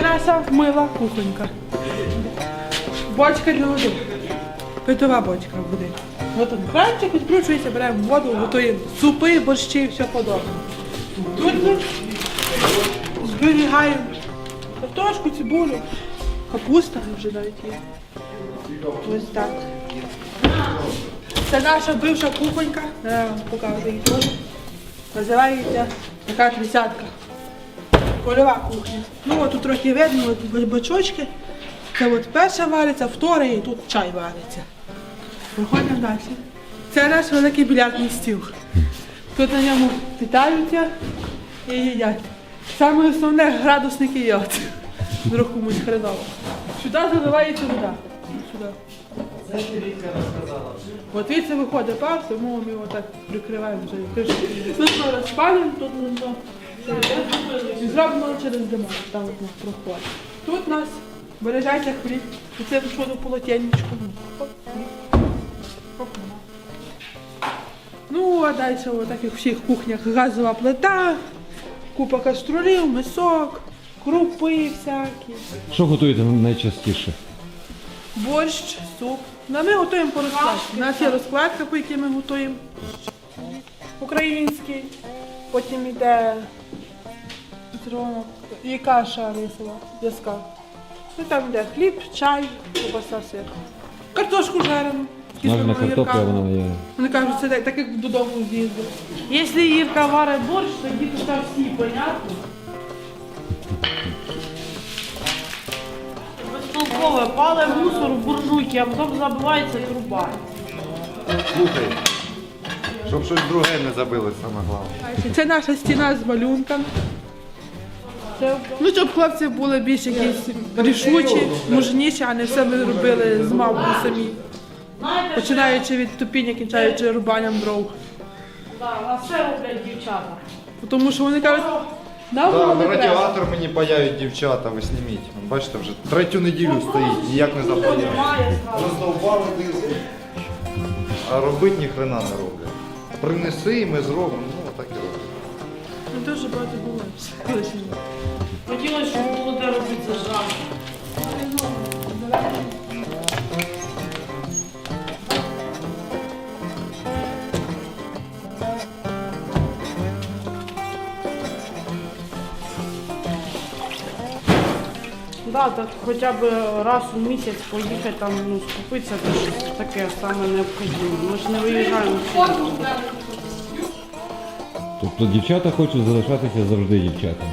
Наша мила кухонька. Бочка для води. Питова бочка. Ось тут кранчик відкручується, беремо воду, готуємо супи, борщі і все подобне. Тут ми зберігаємо картошку, цибулю, капуста вже навіть є. Ось так. Це наша бивша кухонька. Покажу її теж. Називається така тридцятка. Польова кухня. Ну от тут трохи видно, от бачочки. Це от перша вариться, втора і тут чай вариться. Проходимо далі. Це наш великий більярдний стіл. Тут на ньому питаються і їдять. Саме основне градусники йод. Вдруг комусь хреново. Сюди заливається вода. Сюди. От звідси виходить пар, тому ми його так прикриваємо вже кришкою. Тут розпалюємо, тут воно і зробимо через димок, там от нас проходить. Тут нас бережеться хліб, і це що до полотенечку. Ну, а далі, от так як в всіх кухнях, газова плита, купа каструлів, мисок, крупи всякі. Що готуєте найчастіше? борщ, суп. Ну, ми готуємо по розкладці. У нас є розкладка, по якій ми готуємо. Український. Потім йде зроблено, і каша рисова, в'язка. Ну, там йде хліб, чай, ковбаса, сир. Картошку жарену. Навіть картопля вона є. Вони кажуть, це так, так як додому з'їздив. Якщо Ірка варить борщ, тоді тут там всі, понятно? Безтолкове, пале мусор в буржуйки, а потім забивається труба. Слухай, щоб щось друге не забили, саме головне. Це наша стіна з малюнками. Це, ну, щоб хлопці були більш якісь рішучі, мужніші, а не все ми робили з мавкою самі. Починаючи від тупіння, кінчаючи рубанням дров. Да, все роблять дівчата. Тому що вони кажуть, нам Да, на радіатор мені паяють дівчата, ви зніміть. Бачите, вже третю неділю стоїть, ніяк не запаяють. Немає зразу. Роздовбали диск. А робити ніхрена не роблять. Принеси і ми зробимо. Ну, так і роблять. Ну, дуже багато було. Хотілося, щоб було де робити це жах. Да, так хоча б раз у місяць поїхати там, ну, скупитися, то щось таке саме необхідне. Ми ж не виїжджаємо. Тобто дівчата хочуть залишатися завжди дівчатами.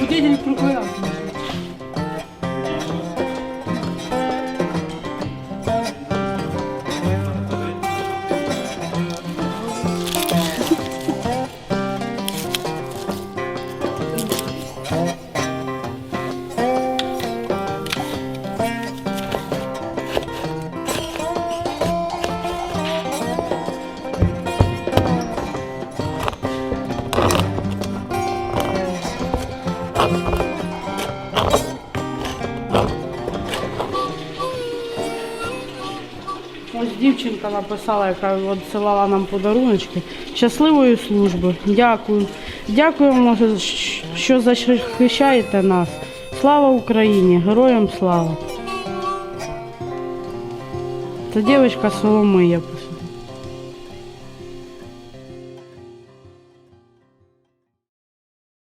Водитель проклинав. Ось дівчинка написала, яка відсилала нам подаруночки. Щасливої служби. Дякую. Дякуємо, що захищаєте нас. Слава Україні! Героям слава! Це дівчинка Соломия.